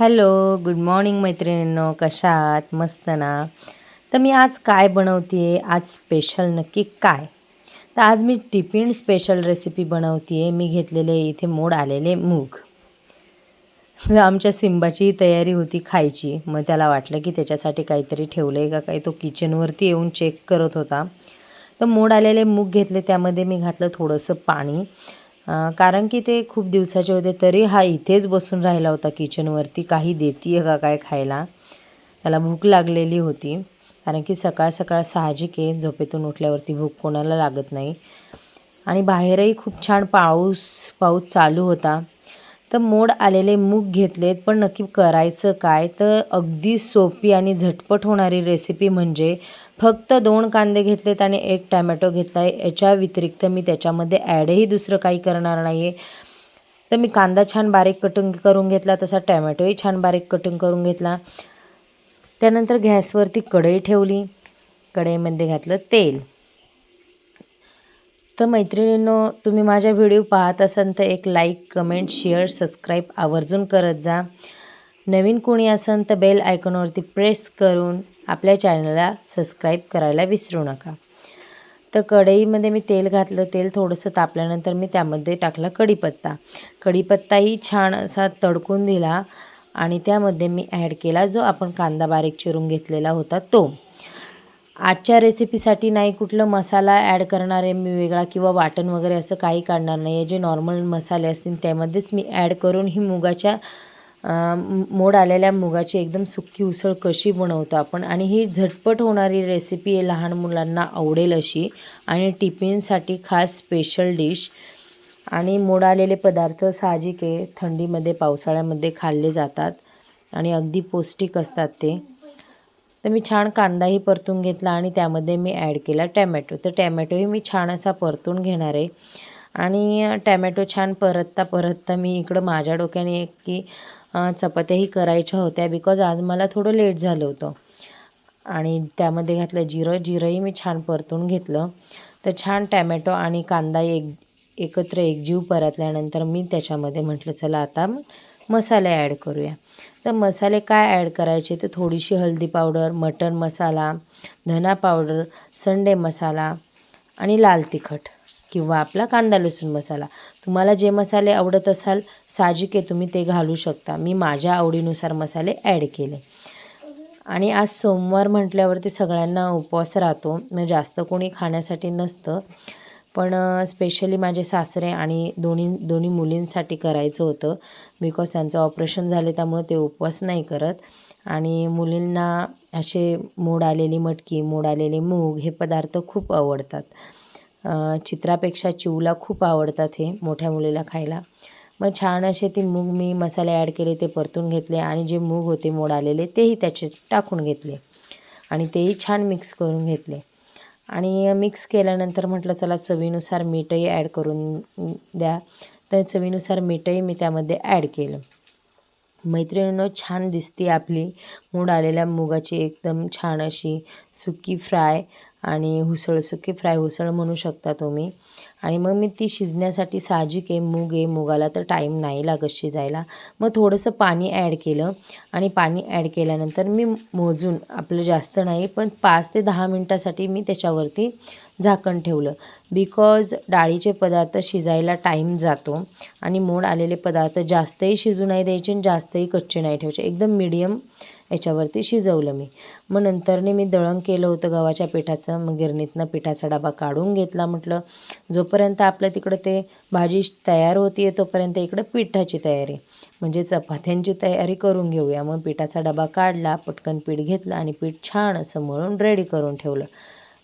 Hello good morning मैत्रिणींनो कशा आहात? मस्त ना? तर मी आज काय बनवते आज स्पेशल नक्की काय? तर आज मी टिफिन स्पेशल रेसिपी बनवते मी घेतलेले इथे मोड आलेले मूग. तर आमच्या सिंबाची तयारी होती खायची. मग त्याला वाटलं की त्याच्यासाठी काहीतरी ठेवलं आहे का काही तो किचनवरती येऊन चेक करत होता. तर मोड आलेले मूग घेतले. त्यामध्ये मी घातलं थोडंसं पाणी. कारण की ते खूप दिवसाचे होते तरी हा इथेच बसून राहिला होता किचनवरती. काही देते का काय खायला? त्याला भूक लागलेली होती. कारण की सकाळ सकाळ साहजिक आहे झोपेतून उठल्यावरती भूक कोणाला लागत नाही. आणि बाहेरही खूप छान पाऊस पाऊस चालू होता. तर मोड आलेले मूग घेतलेत पण नक्की करायचं काय? तर अगदी सोपी आणि झटपट होणारी रेसिपी म्हणजे फक्त दोन कांदे घेतलेत आणि एक टॅमॅटो घेतला आहे याच्या व्यतिरिक्त मी त्याच्यामध्ये ॲडही दुसरं काही करणार नाही आहे तर मी कांदा छान बारीक कटिंग करून घेतला तसा टॅमॅटोही छान बारीक कटिंग करून घेतला. त्यानंतर गॅसवरती कढई ठेवली. कढईमध्ये घातलं तेल. तर मैत्रिणींनो तुम्ही माझ्या व्हिडिओ पाहत असाल तर एक लाईक कमेंट शेअर सबस्क्राईब आवर्जून करत जा. नवीन कोणी असाल तर बेल आयकॉनवरती प्रेस करून आपल्या चॅनलला सबस्क्राईब करायला विसरू नका. तर कढईमध्ये मी तेल घातलं तेल थोडंसं तापल्यानंतर मी त्यामध्ये टाकला कढीपत्ता. कढीपत्ताही छान असा तडकून दिला आणि त्यामध्ये मी ॲड केला जो आपण कांदा बारीक चिरून घेतलेला होता तो. आजच्या रेसिपीसाठी नाही कुठलं मसाला ॲड करणार आहे मी वेगळा किंवा वाटण वगैरे असं काही काढणार नाही आहे जे नॉर्मल मसाले असतील त्यामध्येच मी ॲड करून ही मुगाच्या मोड आलेल्या मुगाची एकदम सुक्की उसळ कशी बनवतो आपण आणि ही झटपट होणारी रेसिपी आहे लहान मुलांना आवडेल अशी आणि टिफिनसाठी खास स्पेशल डिश आणि मोड आलेले पदार्थ साहजिक आहे. थंडीमध्ये पावसाळ्यामध्ये खाल्ले जातात आणि अगदी पौष्टिक असतात ते. तर मी छान कांदाही परतून घेतला आणि त्यामध्ये मी ॲड केला टॅमॅटो. तर टॅमॅटोही मी छान असा परतून घेणार आहे. आणि टॅमॅटो छान परतता परतता मी इकडं माझ्या डोक्याने एक की चपात्याही करायच्या होत्या बिकॉज आज मला थोडं लेट झालं होतं. आणि त्यामध्ये घातलं जिरं जिरंही मी छान परतून घेतलं. तर छान टॅमॅटो आणि कांदा एक एकत्र एकजीव परतल्यानंतर मी त्याच्यामध्ये म्हटलं चला आता मसाले ॲड करूया. तर मसाले काय ॲड करायचे? तर थोडीशी हळदी पावडर मटन मसाला धना पावडर संडे मसाला आणि लाल तिखट किंवा आपला कांदा लसूण मसाला. तुम्हाला जे मसाले आवडत असाल साहजिक आहे तुम्ही ते घालू शकता. मी माझ्या आवडीनुसार मसाले ॲड केले. आणि आज सोमवार म्हटल्यावरती सगळ्यांना उपवास राहतो. मग जास्त कोणी खाण्यासाठी नसतं. पण स्पेशली माझे सासरे आणि दोन्ही दोन्ही मुलींसाठी करायचं होतं. बिकॉज त्यांचं ऑपरेशन झाले त्यामुळे ते उपवास नाही करत. आणि मुलींना असे मोड आलेली मटकी मोड आलेले मूग हे पदार्थ खूप आवडतात. चित्रापेक्षा चिवला खूप आवडतात हे मोठ्या मुलीला खायला. मग छान असे ती मूग मी मसाले ॲड केले ते परतून घेतले आणि जे मूग होते मोड आलेले तेही त्याचे टाकून घेतले. आणि तेही छान मिक्स करून घेतले. आणि मिक्स केल्यानंतर म्हटलं चला चवीनुसार मीठही ॲड करून द्या. तर चवीनुसार मीठही मी त्यामध्ये ॲड केलं. मैत्रिणीनं छान दिसते आपली मूड आलेल्या मुगाची एकदम छान अशी सुकी फ्राय आणि हुसळ सुकी फ्राय हुसळ म्हणू शकता तुम्ही. आणि मग मी ती शिजण्यासाठी साहजिक आहे मूग आहे मुगाला तर टाईम नाही लागत शिजायला. मग थोडंसं पाणी ॲड केलं. आणि पाणी ॲड केल्यानंतर मी मोजून आपलं जास्त नाही पण पाच ते दहा मिनटासाठी मी त्याच्यावरती झाकण ठेवलं. बिकॉज डाळीचे पदार्थ शिजायला टाईम जातो आणि मोड आलेले पदार्थ जास्तही शिजू नाही द्यायचे आणि जास्तही कच्चे नाही ठेवायचे. एकदम मिडियम याच्यावरती शिजवलं मी. मग नंतरने मी दळण केलं होतं गव्हाच्या पिठाचं. मग गिरणीतनं पिठाचा डबा काढून घेतला म्हटलं. जोपर्यंत आपलं तिकडं ते भाजी तयार होती आहे तोपर्यंत इकडं पिठाची तयारी. म्हणजे चपात्यांची तयारी करून घेऊया. मग पिठाचा डबा काढला पटकन पीठ घेतलं आणि पीठ छान असं मळून रेडी करून ठेवलं.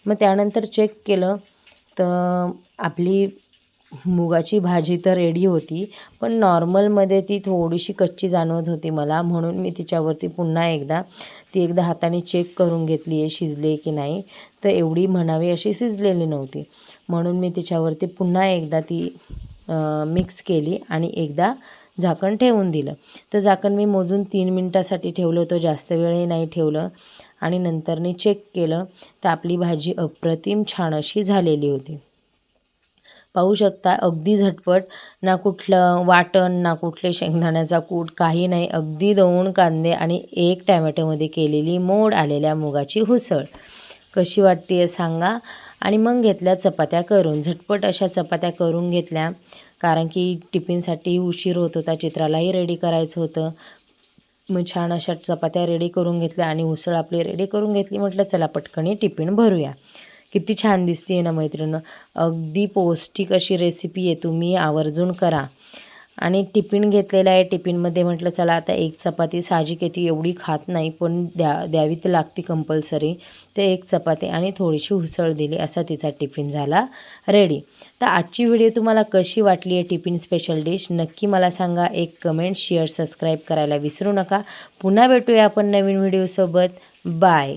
मग त्यानंतर चेक केलं तर आपली मुगाची भाजी तर रेडी होती पण नॉर्मलमध्ये ती थोडीशी कच्ची जाणवत होती मला म्हणून मी तिच्यावरती पुन्हा एकदा ती एकदा हाताने चेक करून घेतली आहे शिजले की नाही. तर एवढी म्हणावी अशी शिजलेली नव्हती. म्हणून मी तिच्यावरती पुन्हा एकदा ती मिक्स केली आणि एकदा झाकण ठेवून दिलं. तर झाकण मी मोजून तीन मिनटासाठी ठेवलं होतं. जास्त वेळही नाही ठेवलं. आणि नंतरने चेक केलं. तर आपली भाजी अप्रतिम छान अशी झालेली होती. पाहू शकता अगदी झटपट. ना कुठलं वाटण ना कुठले शेंगदाण्याचा कूट काही नाही. अगदी दोन कांदे आणि एक टॅमॅटोमध्ये केलेली मोड आलेल्या मुगाची हुसळ कशी वाटते सांगा. आणि मग घेतल्या चपात्या करून. झटपट अशा चपात्या करून घेतल्या. कारण की टिफिनसाठी उशीर होत होता चित्रालाही रेडी करायचं होतं. मग छान अशा चपात्या रेडी करून घेतल्या आणि उसळ आपली रेडी करून घेतली. म्हटलं चला पटकन टिफिन भरूया. किती छान दिसते ना मैत्रिणी. अगदी पौष्टिक अशी रेसिपी आहे. तुम्ही आवर्जून करा. आणि टिफिन घेतलेला आहे. टिफिनमध्ये म्हटलं चला आता एक चपाती साहजिक आहे ती एवढी खात नाही पण द्या द्यावी तर लागते कंपल्सरी ते एक चपाती आणि थोडीशी उसळ दिली असा तिचा टिफिन झाला रेडी तर आजची व्हिडिओ तुम्हाला कशी वाटली आहे टिफिन स्पेशल डिश नक्की मला सांगा. एक कमेंट शेअर सबस्क्राईब करायला विसरू नका. पुन्हा भेटूया आपण नवीन व्हिडिओसोबत बाय